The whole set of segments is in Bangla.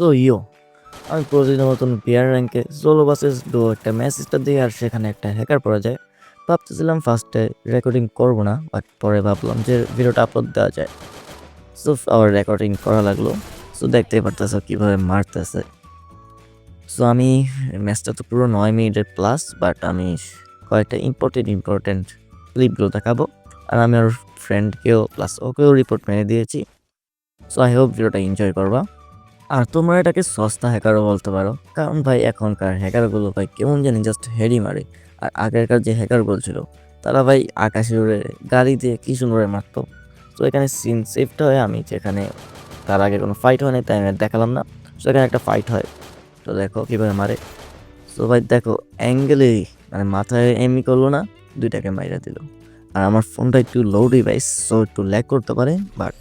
সো ইয়ো আমি প্রতিদিনের মতন বিয়ার র্যাঙ্কে সোলো বাসেস ডো একটা মেসেজটা দিই আর সেখানে একটা হ্যাকার পড়া যায় ভাবতেছিলাম ফার্স্টে রেকর্ডিং করব না বাট পরে ভাবলাম যে ভিডিওটা আপলোড দেওয়া যায়। সো আবার রেকর্ডিং করা লাগল। সো দেখতে পারতেছো কীভাবে মারতেছে। সো আমি ম্যাচটা তো পুরো নয় মিনিটের প্লাস বাট আমি কয়েকটা ইম্পর্টেন্ট ইম্পর্টেন্ট ক্লিপগুলো দেখাবো। আর আমি আর ফ্রেন্ডকেও প্লাস ওকেও রিপোর্ট মেরে দিয়েছি। সো আই হোপ ভিডিওটা এনজয় করবা। আর তোমরা এটাকে সস্তা হ্যাকারও বলতে পারো। কারণ ভাই, এখনকার হ্যাকারগুলো ভাই কেমন জানি জাস্ট হেডি মারে। আর আগেরকার যে হ্যাকারগুলো ছিল তারা ভাই আকাশে উড়ে গাড়ি দিয়ে কি সুন্দর মারতো। তো এখানে সিন সেফটা হয় আমি, যেখানে তার আগে কোনো ফাইট হয় না তাই আমি দেখালাম না। তো এখানে একটা ফাইট হয়। তো দেখো কীভাবে মারে। তো ভাই দেখো অ্যাঙ্গেলে মানে মাথায় এমনি করল না, দুইটাকে মাইরা দিল। আর আমার ফোনটা একটু লো ডিভাইস সো একটু ল্যাক করতে পারে বাট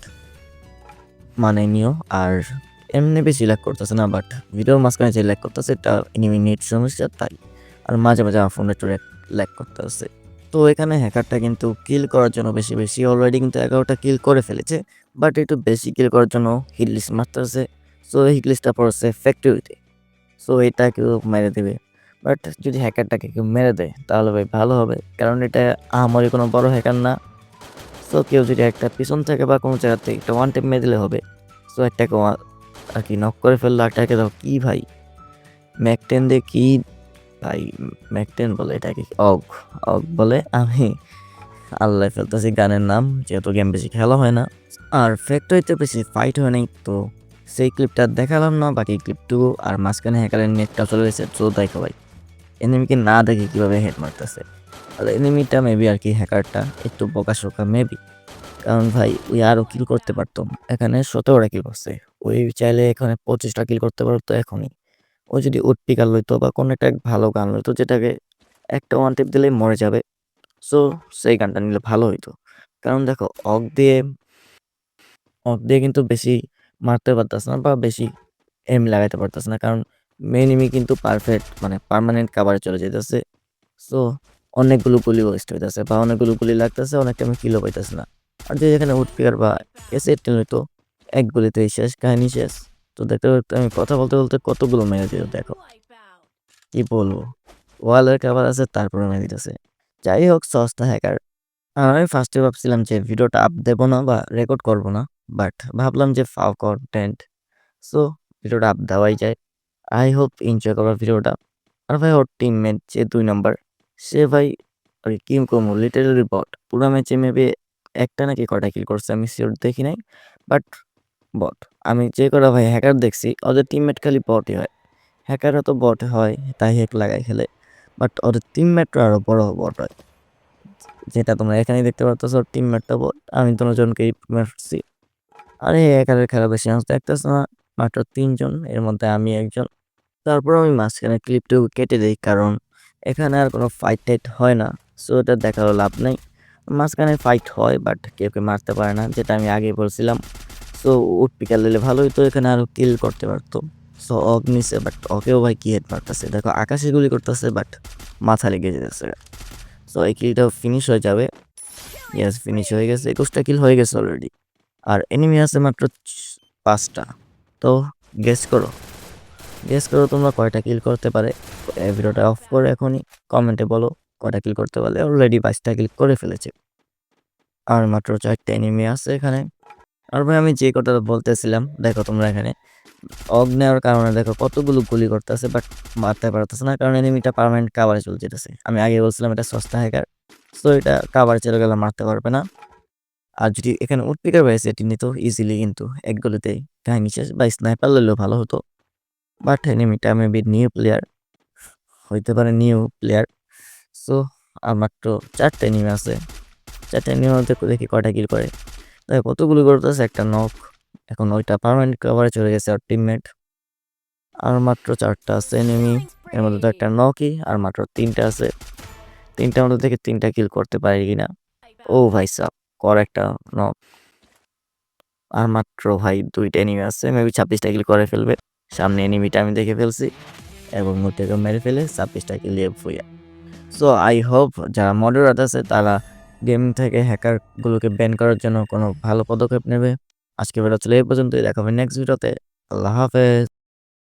মানে নিও। আর এমনি বেশি ল্যাক করতেছে না বাট ভিডিওর মাঝখানে যে ল্যাক করতেছে, এটা এনিমি নেট সমস্যা, তাই। আর মাঝে মাঝে আমার ফোনটা একটু ল্যাক করতেছে। তো এখানে হ্যাকারটা কিন্তু কিল করার জন্য বেশি বেশি অলরেডি কিন্তু এগারোটা কিল করে ফেলেছে বাট একটু বেশি কিল করার জন্য হিটলিস মারতেছে। সো এই হিটলিসটা পড়ছে ফ্যাক্টরিতে সো এটা কেউ মেরে দেবে। বাট যদি হ্যাকারটাকে কেউ মেরে দেয়, তাহলে ভাই ভালো হবে, কারণ এটা আমারই কোনো বড় হ্যাকার না। সো কেউ যদি একটা পিছন থেকে বা কোনো জায়গা থেকে একটা ওয়ান টেপ মেরে দিলে হবে। সো একটাকে আর কি নক করে ফেলল একটাকে দাও কি ভাই? ম্যাকটেন দিয়ে কি ভাই? ম্যাকটেন বলে এটাকে অগ। অগ বলে আমি আল্লাহ ফেলতেছি গানের নাম, যেহেতু গেম বেশি খেলা হয় না। আর ফ্যাক্টরিতে বেশি ফাইট হয় নাই, তো সেই ক্লিপটা দেখালাম না, বাকি ক্লিপটুকু আর মাঝখানে হ্যাকারের নেটটা চলে গেছে, তো দেখো ভাই। এনিমিকে না দেখে কীভাবে হেড মারতেছে? আর এনিমিটা মেবি আর কি হ্যাকারটা একটু বোকা বোকাশোকা মেবি কারণ ভাই, ওই আরও কিল করতে পারতো। এখানে সতেরোটা কিল করছে। ওই চাইলে এখানে পঁচিশটা কিল করতে পারতো এখনই। ও যদি উৎপিকার লইতো বা কোনো একটা ভালো গান লইতো, যেটাকে একটা ওয়ান টিপ দিলেই মরে যাবে। সো সেই গানটা নিলে ভালো হইতো। কারণ দেখো অক দিয়ে অক দিয়ে কিন্তু বেশি মারতে পারতেছে না বা বেশি এম লাগাইতে পারতেছে না। কারণ মেনিমি কিন্তু পারফেক্ট মানে পার্মানেন্ট কাভারে চলে যেতেছে সো অনেকগুলো গুলি ওয়েস্ট হইতেছে বা অনেকগুলো গুলি লাগতেছে, অনেক টাইমে কিলো পাইতেছে না। আর যে যেখানে উঠপিকার বা এসে টেন হইতো, এক গুলিতেই শেষ, কাহিনী শেষ। তো দেখতে দেখতে আমি কথা বলতে বলতে কতগুলো মেরে দিল, দেখো। কি বলব? ওয়ালের কাভার আছে, তারপরে মেরে দিতেছে। যাই হোক, সস্তা হ্যাকার আর আমি ফার্স্টে ভাবছিলাম যে ভিডিওটা আপ দেবো না বা রেকর্ড করব না বাট ভাবলাম যে ফাও কন্টেন্ট সো ভিডিওটা আপ দেওয়াই যায়। আই হোপ এনজয় করবার ভিডিওটা। আর ভাই, ওর টিমমেট যে দুই নম্বর সে ভাই আর কি কমো লিটারেলি বট পুরো ম্যাচে মেবি একটা নাকি কটা কিল করছে আমি শিওর দেখি নাই বাট বট আমি যে কটা ভাই হ্যাকার দেখছি, ওদের টিমমেট খালি বটই হয়। হ্যাকারও তো বট হয়, তাই হ্যাক লাগাই খেলে বাট ওদের টিমমেটরা আরও বড় বট হয়। যেটা তোমরা এখানেই দেখতে পাচ্ছ ওর টিমমেটটা বট আমি দুজনকে মারছি। আরে হ্যাকারের খেলা বেশি মানুষ দেখতেছ না, মাত্র তিনজন, এর মধ্যে আমি একজন। তারপর আমি মাঝখানে ক্লিপটুকু কেটে দিই, কারণ এখানে আর কোনো ফাইট টাইট হয় না সো এটা দেখারও লাভ নেই। মাঝখানে ফাইট হয় বাট কেউ কেউ মারতে পারে না, যেটা আমি আগে বলছিলাম। সো উঠ পিকাল দিলে ভালোই তো এখানে আরও কিল করতে পারতো। সো অগ নিছে বাট ওকেও ভাই কি হেড মারতেছে? দেখো, আকাশে গুলি করতেছে বাট মাথা লেগে যেতেছে। সো এই কিলটাও ফিনিশ হয়ে যাবে। ইয়েস ফিনিশ হয়ে গেছে, একুশটা কিল হয়ে গেছে অলরেডি আর এনিমি আছে মাত্র পাঁচটা। তো গেস করো। গেস করো তোমরা কয়টা কিল করতে পারে। ভিডিওটা অফ করে এখনই কমেন্টে বলো। কয়টা কিল করতে পারলে অলরেডি বাইশটা কিল করে ফেলেছে। আর মাত্র চারটা এনিমি আছে এখানে। আর ভাই, আমি যে কথা বলতেছিলাম, দেখো তোমরা এখানে অগ নেওয়ার কারণে দেখো কতগুলো গুলি করতেছে বাট মারতে পারতেছে না, কারণ এনিমিটা পারমানেন্ট কাভারে চলে যেতেছে। আমি আগে বলছিলাম, এটা সস্তা হ্যাকার সো এটা কাভারে চলে গেলে মারতে পারবে না। আর যদি এখানে উঠপিকার বাইস এটি নিত ইজিলি কিন্তু এক গুলিতেই কাহিনী শেষ, বা স্নাইপার লইলেও ভালো হতো। বাট এনিমিটা মেবি নিউ প্লেয়ার হইতে পারে নিউ প্লেয়ার সো আর মাত্র চারটে এনিমি আছে। চারটে এনিমির মধ্যে দেখি কয়টা কিল করে। দেখো, কতগুলো করতেছে? একটা নক এখন ওইটা পারমানেন্ট কভারে চলে গেছে আর টিমমেট আর মাত্র চারটা আছে এনিমি এর মধ্যে তো একটা নকই আর মাত্র তিনটা আছে। তিনটার মধ্যে থেকে তিনটা কিল করতে পারি কিনা। ও ভাই সাব, কর একটা নক আর মাত্র ভাই দুইটা এনিমি আছে মেবি ছাব্বিশটা কিল করে ফেলবে। সামনে এনিমিটা আমি দেখে ফেলছি। এবং ওটাকে মেরে ফেলে, ছাব্বিশটা কিল দিয়ে ফুয়া সো আই হোপ যারা মডারেট আছে, তারা গেম থেকে হ্যাকারগুলোকে ব্যান করার জন্য কোনো ভালো পদক্ষেপ নেবে। আজকে ভিডিও চলে এই পর্যন্তই। দেখাবে নেক্সট ভিডিওতে আল্লাহ হাফেজ।